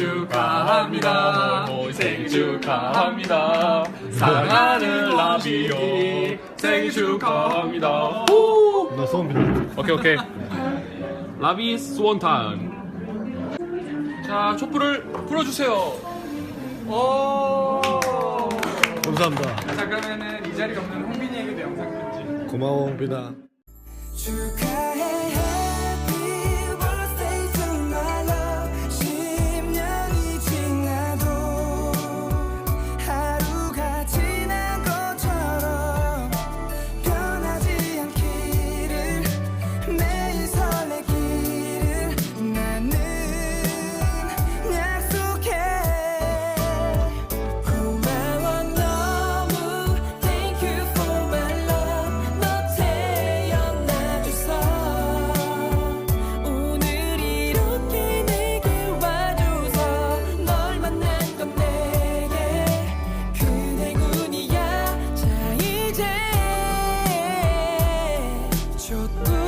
축하합니다. 생일 축하합니다. 사랑하는 라비 생일 축하합니다. 후! 나 소원 빌어. 오케이 오케이. 라비 스원탄. 자 촛불을 불어주세요. 오. 감사합니다. 자 그러면은 이 자리가 없는 홍빈이에게도 영상 편지. 고마워 홍빈아. 축하 your door.